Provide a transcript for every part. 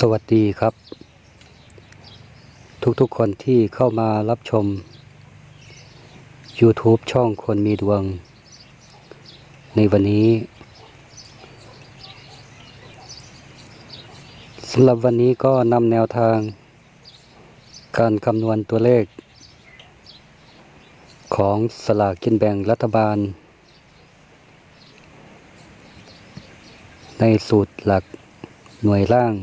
สวัสดีครับ ทุกๆคนที่เข้ามารับชม YouTube ช่องคนมีดวง ในวันนี้สำหรับวันนี้ก็นำแนวทาง การคำนวณตัวเลข ของสลากกินแบ่งรัฐบาล ในสูตรหลักหน่วยล่าง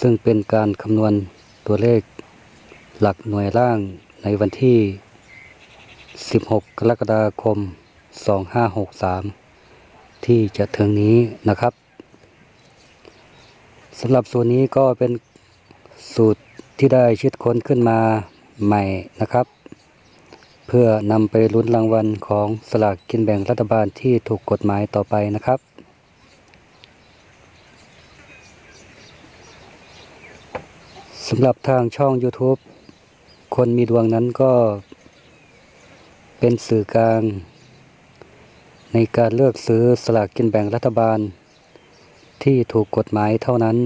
ซึ่งเป็นการคำนวณตัวเลขหลักหน่วยล่างในวันที่ 16 กรกฎาคม 2563 ที่จะถึงนี้นะครับสำหรับส่วนนี้ก็เป็นสูตรที่ได้ชิดค้นขึ้นมาใหม่นะครับ เพื่อนำไปลุ้นรางวัลของสลากกินแบ่งรัฐบาลที่ถูกกฎหมายต่อไปนะครับำหรับทางช่อง YouTube คนมีดวงนั้นก็ เป็นสื่อกลาง ในการเลือกซื้อสลากกินแบ่งรัฐบาล ที่ถูกกฎหมายเท่านั้น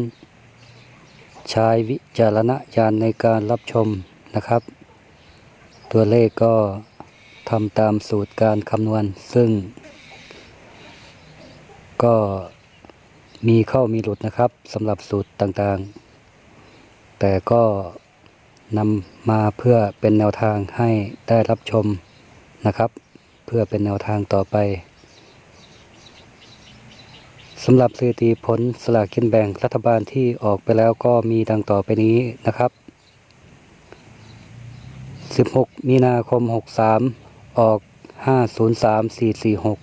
ใช้วิจารณญาณในการรับชมนะครับ ตัวเลขก็ทำตามสูตรการคำนวณ ซึ่ง ก็มีเข้ามีหลุดนะครับสำหรับสูตรต่างๆ แต่ก็นำมาเพื่อเป็นแนวทางให้ได้รับชมนะครับ เพื่อเป็นแนวทางต่อไปสำหรับสถิติผลสลากกินแบ่งรัฐบาลที่ออกไปแล้วก็มีดังต่อไปนี้นะครับ 16 มีนาคม 63 ออก 503446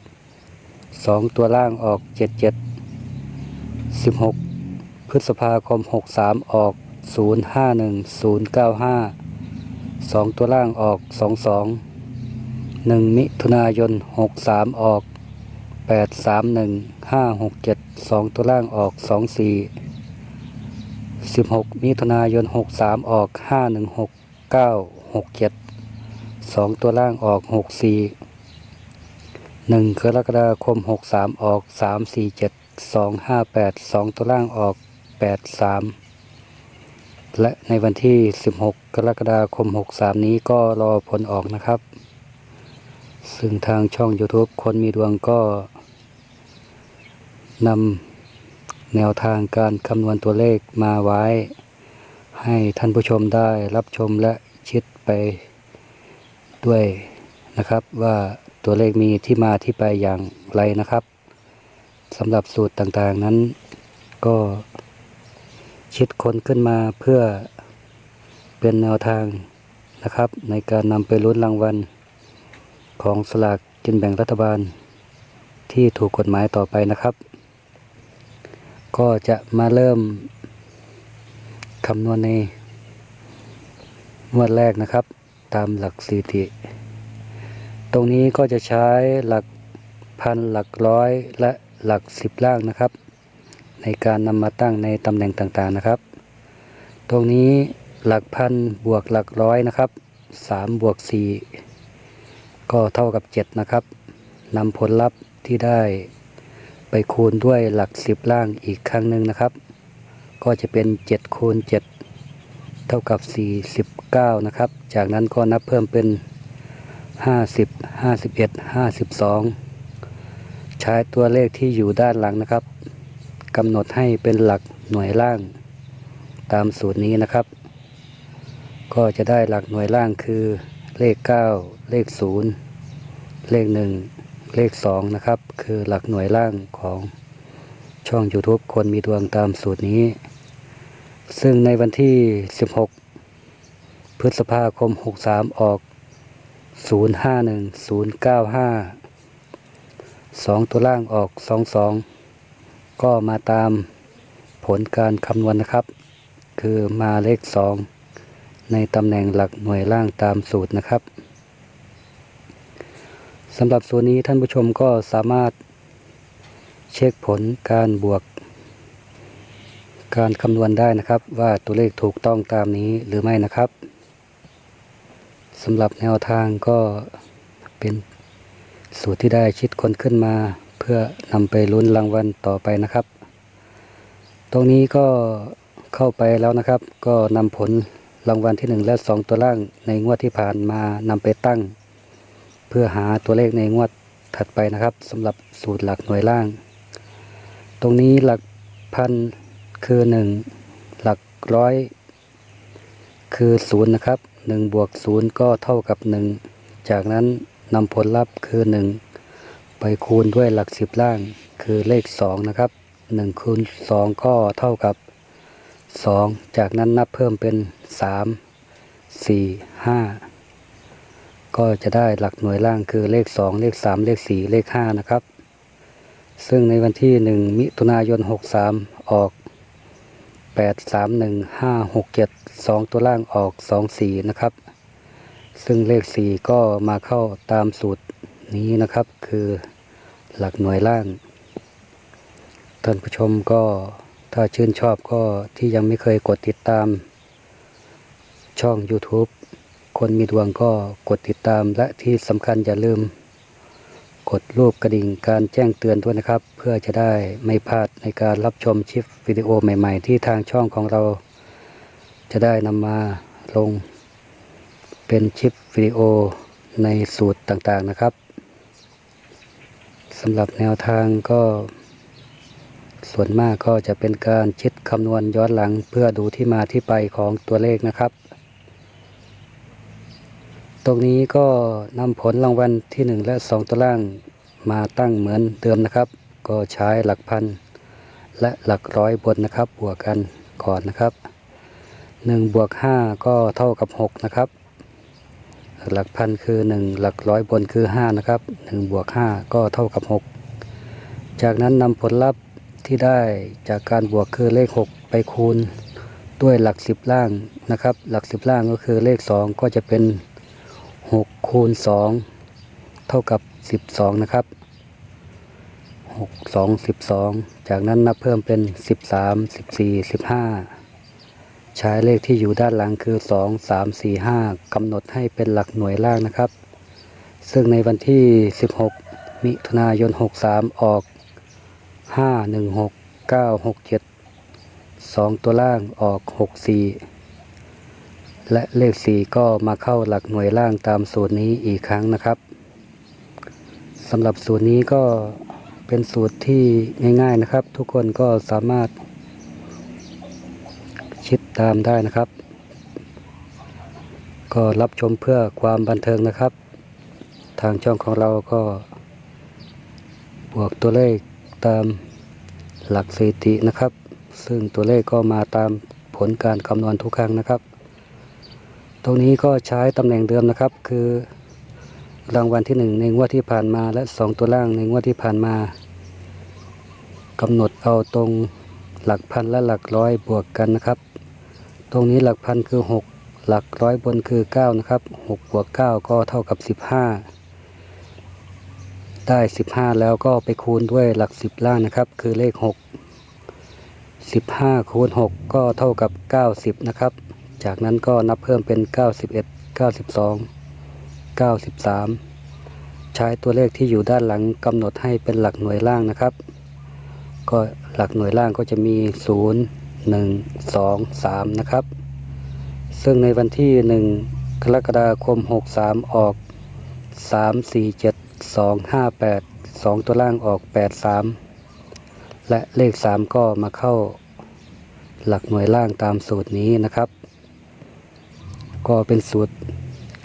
2 ตัวล่างออก 77 16 พฤษภาคม 63 ออก 051095 2 ตัวล่างออก 22 1 มิถุนายน 63 ออก 831 567 2 ตัวล่างออก 24 16 มิถุนายน 63 ออก 516 967 2 ตัวล่างออก 64 1กรกฎาคม 63 ออก 347 258 2 ตัวล่างออก 83 และในวันที่ 16 กรกฎาคม 63 นี้ก็รอผลออกนะครับ ซึ่งทางช่อง YouTube คนมีดวงก็นำแนวทางการคำนวณตัวเลขมาไว้ ให้ท่านผู้ชมได้รับชมและชิดไปด้วยนะครับว่าตัวเลขมีที่มาที่ไปอย่างไรนะครับสำหรับสูตรต่างๆนั้นก็ ชิดค้นขึ้นมาเพื่อเป็นแนวทางนะครับ ในการนำไปลุ้นรางวัลของสลากกินแบ่งรัฐบาล ที่ถูกกฎหมายต่อไปนะครับ ก็จะมาเริ่มคำนวณในงวดแรกนะครับ ตามหลักสถิติ ตรงนี้ก็จะใช้หลักพันหลักร้อยและหลักสิบล่างนะครับ ในการนำมาตั้งในตำแหน่งต่างๆนะครับ ตรงนี้หลักพันบวกหลักร้อยนะครับสามบวกสี่ก็เท่ากับเจ็ดนะครับนำผลลัพธ์ที่ได้ไปคูณด้วยหลักสิบล่างอีกครั้งหนึ่งนะครับ ก็จะเป็นเจ็ดคูณเจ็ดเท่ากับสี่สิบเก้านะครับ จากนั้นก็นับเพิ่มเป็นห้าสิบห้าสิบเอ็ดห้าสิบสองใช้ตัวเลขที่อยู่ด้านหลังนะครับ กำหนดให้เป็นหลักหน่วยล่างตามสูตรนี้นะครับ ก็จะได้หลักหน่วยล่างคือเลข 9 เลข 0 เลข 1 เลข 2 นะครับ คือหลักหน่วยล่างของช่อง YouTube คนมีดวงตามสูตรนี้ ซึ่งในวันที่ 16 พฤษภาคม 63 ออก 051095 2 ตัวล่างออก 22 ก็มาตามผลการคำนวณนะครับ คือมาเลข 2 ในตำแหน่งหลักหน่วยล่างตามสูตรนะครับสำหรับส่วนนี้ท่านผู้ชมก็สามารถเช็คผลการบวก การคำนวณได้นะครับ ว่าตัวเลขถูกต้องตามนี้หรือไม่นะครับสำหรับแนวทางก็เป็นสูตรที่ได้ชิดคนขึ้นมา พื่อนำไปลุ้นรางวัลต่อไปนะครับ ตรงนี้ก็เข้าไปแล้วนะครับ ก็นำผลรางวัลที่หนึ่งและสองตัวล่างในงวดที่ผ่านมานำไปตั้ง เพื่อหาตัวเลขในงวดถัดไปนะครับสำหรับสูตรหลักหน่วยล่าง ตรงนี้หลักพันคือหนึ่งหลักร้อย คือศูนย์นะครับหนึ่งบวกศูนย์ก็เท่ากับหนึ่งจากนั้นนำผลลัพธ์คือหนึ่ง ไปคูณด้วยหลักสิบล่างคือเลขสองนะครับหนึ่งคูณสองก็เท่ากับสองจากนั้นนับเพิ่มเป็นสามสี่ห้าก็จะได้หลักหน่วยล่างคือเลขสองเลขสามเลขสี่เลขห้านะครับ ซึ่งในวันที่หนึ่งมิถุนายนหกสามออกแปดสามหนึ่งห้าหกเจ็ดสองตัวล่างออกสองสี่นะครับ ซึ่งเลขสี่ก็มาเข้าตามสูตร นี้นะครับคือหลักหน่วยล่างท่านผู้ชมก็ถ้าชื่นชอบก็ที่ยังไม่เคยกดติดตาม ช่อง YouTube คนมีดวงก็กดติดตามและที่สำคัญอย่าลืม กดรูปกระดิ่งการแจ้งเตือนด้วยนะครับ เพื่อจะได้ไม่พลาดในการรับชมคลิปวิดีโอใหม่ ๆ ที่ทางช่องของเรา จะได้นำมาลง เป็นคลิปวิดีโอในสูตรต่างๆนะครับ สำหรับแนวทางก็ ส่วนมากก็จะเป็นการคิดคำนวณย้อนหลังเพื่อดูที่มาที่ไปของตัวเลขนะครับ ตรงนี้ก็นำผลรางวัลที่ 1 และ 2 ตัวล่างมาตั้งเหมือนเดิมนะครับ ก็ใช้หลักพัน และหลักร้อยบนนะครับ บวกกันก่อนนะครับ 1 บวก 5 ก็เท่ากับ 6 นะครับ หลักพันคือ 1 หลักร้อยบนคือ 5 นะครับ1บวก5ก็เท่ากับ 6 จากนั้นนำผลลัพธ์ที่ได้จากการบวกคือเลข 6 ไปคูณ ด้วยหลัก 10 ล่างนะครับ หลัก 10 ล่างก็คือเลข 2 ก็จะเป็น 6 คูณ 2 เท่ากับ 12 นะครับ 6 2 12 จากนั้นนับเพิ่มเป็น 13 14 15 ใช้เลขที่อยู่ด้านหลังคือ 2 3 4 5กำหนดให้เป็นหลักหน่วยล่างนะครับ ซึ่งในวันที่ 16 มิถุนายน 63 ออก 5 1 6 9 6 7 2 ตัวล่างออก 6 4 และเลข 4 ก็มาเข้าหลักหน่วยล่างตามสูตรนี้อีกครั้งนะครับสำหรับสูตรนี้ก็เป็นสูตรที่ง่ายๆนะครับ ทุกคนก็สามารถ คิดตามได้นะครับ ก็รับชมเพื่อความบันเทิงนะครับ ทางช่องของเราก็ บวกตัวเลขตามหลักสถิตินะครับ ซึ่งตัวเลขก็มาตามผลการคำนวณทุกครั้งนะครับ ตรงนี้ก็ใช้ตำแหน่งเดิมนะครับ คือรางวัลที่หนึ่งในงวดที่ผ่านมาและสองตัวล่างในงวดที่ผ่านมากำหนดเอาตรงหลักพันและหลักร้อยบวกกันนะครับ รงนี้หลักพันคือ 6 หลักร้อยบนคือ 9 นะครับ6บวก9ก็เท่ากับ 15 ได้ 15 แล้วก็ไปคูณด้วยหลัก 10 ล่างนะครับ คือเลข 6 15 คูณ 6 ก็เท่ากับ 90 นะครับ จากนั้นก็นับเพิ่มเป็น 91 92 93 ใช้ตัวเลขที่อยู่ด้านหลังกำหนดให้เป็นหลักหน่วยล่างนะครับ ก็หลักหน่วยล่างก็จะมี 0 1 2 3 นะครับ ซึ่งในวันที่ 1 กรกฎาคม 63 ออก 3 4 7 2 5 8 2 ตัวล่างออก 8 3 และเลข 3 ก็มาเข้าหลักหน่วยล่างตามสูตรนี้นะครับ ก็เป็นสูตร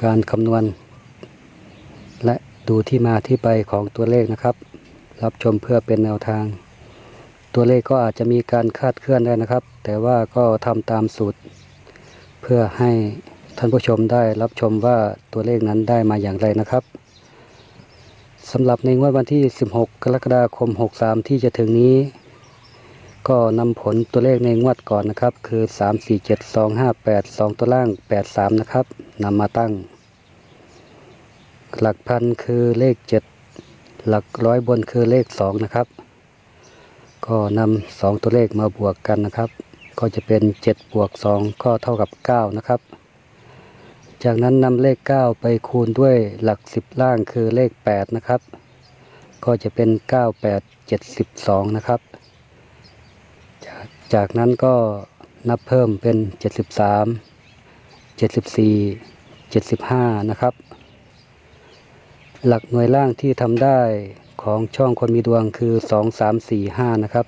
การคำนวณ และดูที่มาที่ไปของตัวเลขนะครับ รับชมเพื่อเป็นแนวทาง ตัวเลขก็อาจจะมีการคาดเคลื่อนได้นะครับ แต่ว่าก็ทำตามสูตร เพื่อให้ท่านผู้ชมได้รับชมว่าตัวเลขนั้นได้มาอย่างไรนะครับสำหรับในงวดวันที่ 16 กรกฎาคม 63 ที่จะถึงนี้ ก็นำผลตัวเลขในงวดก่อนนะครับ คือ 3 4 7 2 5 8 2 ตัวล่าง 8 3 นะครับนำมาตั้ง หลักพันคือเลข 7 หลักร้อยบนคือเลข 2 นะครับ ก็นำสองตัวเลขมาบวกกันนะครับ ก็จะเป็น7บวก2ก็เท่ากับ9นะครับ จากนั้นนำเลข 9 ไปคูณด้วยหลัก 10 ล่างคือเลข 8 นะครับ ก็จะเป็น 9 8 72 นะครับ จากจากนั้นก็นับเพิ่มเป็น 73 74 75 นะครับ หลักหน่วยล่างที่ทำได้ของช่องคนมีดวงคือ 2 3 4 5 นะครับ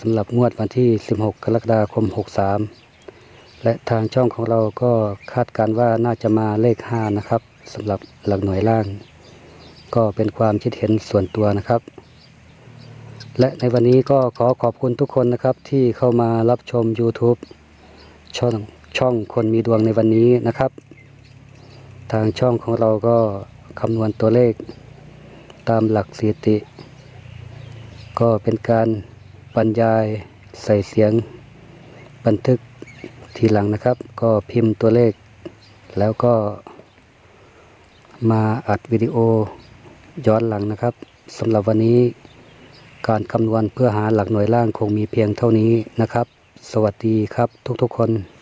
สำหรับงวดวันที่ 16 กรกฎาคม 63 และทางช่องของเราก็คาดการณ์ว่าน่าจะมาเลข 5 นะครับสำหรับหลักหน่วยล่าง ก็เป็นความคิดเห็นส่วนตัวนะครับ และในวันนี้ก็ขอขอบคุณทุกคนนะครับที่เข้ามารับชม YouTube ช่องช่องคนมีดวงในวันนี้นะครับ ทางช่องของเราก็คำนวณตัวเลขตามหลักสถิติ ก็เป็นการ บรรยายใส่เสียงบันทึกทีหลังนะครับ ก็พิมพ์ตัวเลข แล้วก็มาอัดวิดีโอย้อนหลังนะครับสำหรับวันนี้การคำนวณเพื่อหาหลักหน่วยล่างคงมีเพียงเท่านี้นะครับ สวัสดีครับทุกๆคน